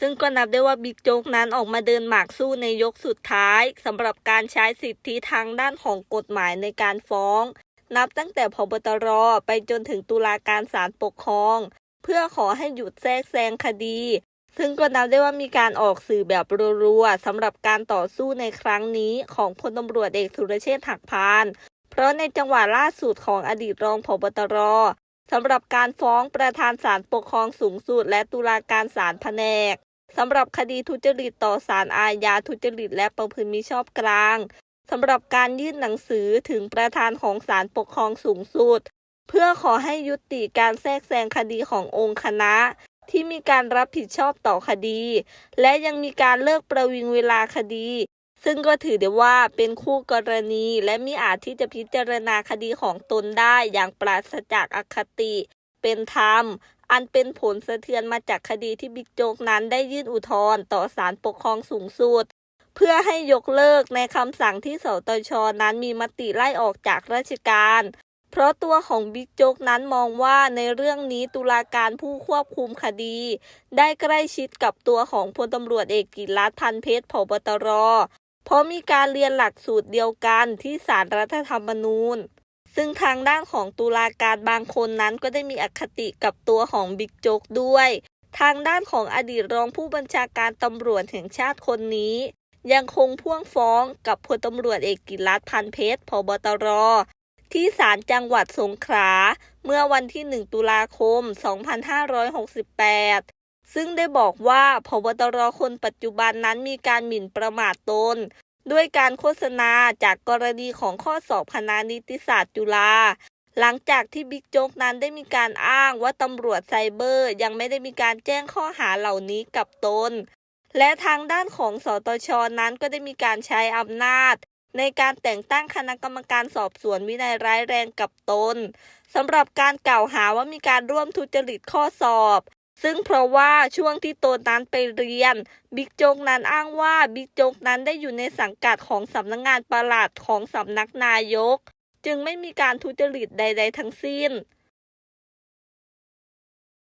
ซึ่งก็นับได้ว่าบิ๊กโจ๊กนั้นออกมาเดินหมากสู้ในยกสุดท้ายสำหรับการใช้สิทธิทางด้านของกฎหมายในการฟ้อง นับตั้งแต่พบตรไปจนถึงตุลาการศาลปกครอง เพื่อขอให้หยุดแทรกแซงคดี ซึ่งก็นับได้ว่ามีการออกสื่อแบบรัวๆสำหรับการต่อสู้ในครั้งนี้ของพลตำรวจเอกสุรเชษฐ์หักพาน เพราะในจังหวะล่าสุดของอดีตรองพบตรสำหรับการฟ้องประธานศาลปกครองสูงสุดและตุลาการศาลแผนก สำหรับคดีทุจริตต่อศาลอาญาทุจริตและประพฤติมิชอบกลางสำหรับการยื่นหนังสือถึงประธานของศาลปกครองสูงสุด เพื่อขอให้ยุติการแทรกแซงคดีขององค์คณะ ที่มีการรับผิดชอบต่อคดี และยังมีการเลิกประวิงเวลาคดี ซึ่งก็ถือได้ว่าเป็นคู่กรณีและมิอาจที่จะพิจารณาคดีของตนได้อย่างปราศจากอคติ เป็นธรรม อันเป็นผลสะเทือนมาจากคดีที่บิ๊กโจ๊กนั้นได้ยื่นอุทธรณ์ต่อศาลปกครองสูงสุด เพื่อให้ยกเลิกในคำสั่งที่สตชนั้นมีมติไล่ออกจากราชการ เพราะตัวของบิ๊กโจ๊กนั้นมองว่าในเรื่องนี้ตุลาการผู้ควบคุมคดี ได้ใกล้ชิดกับตัวของพลตำรวจเอกกิรัฐพันเพชรผบตรเพราะมีการเรียนหลักสูตรเดียวกันที่ศาลรรัฐธรรมนูญ ซึ่งทางด้านของตุลาการบางคนนั้นก็ได้มีอคติกับตัวของบิ๊กโจ๊กด้วย ทางด้านของอดีตรองผู้บัญชาการตำรวจแห่งชาติคนนี้ ยังคงพ่วงฟ้องกับพลตำรวจเอกกิรัฐพันเพชรผบตร ที่ศาลจังหวัดสงขลาเมื่อวันที่ 1 ตุลาคม 2568 ซึ่งได้บอกว่าพบตรคนปัจจุบันนั้นมีการหมิ่นประมาทตน ด้วยการโฆษณาจากกรณีของข้อสอบคณะนิติศาสตร์จุฬาหลังจากที่บิ๊กโจ๊กนั้นได้มีการอ้างว่าตำรวจไซเบอร์ยังไม่ได้มีการแจ้งข้อหาเหล่านี้กับตน และทางด้านของสตชนั้นก็ได้มีการใช้อำนาจ ในการแต่งตั้งคณะกรรมการสอบสวนวินัยร้ายแรงกับตนสำหรับการกล่าวหาว่ามีการร่วมทุจริตข้อสอบ ซึ่งเพราะว่าช่วงที่ตนนั้นไปเรียน บิ๊กโจ๊กนั้นอ้างว่าบิ๊กโจ๊กนั้นได้อยู่ในสังกัดของสำนักงงานประหลัดของสำนักนายก จึงไม่มีการทุจริตใด ๆ ทั้งสิ้น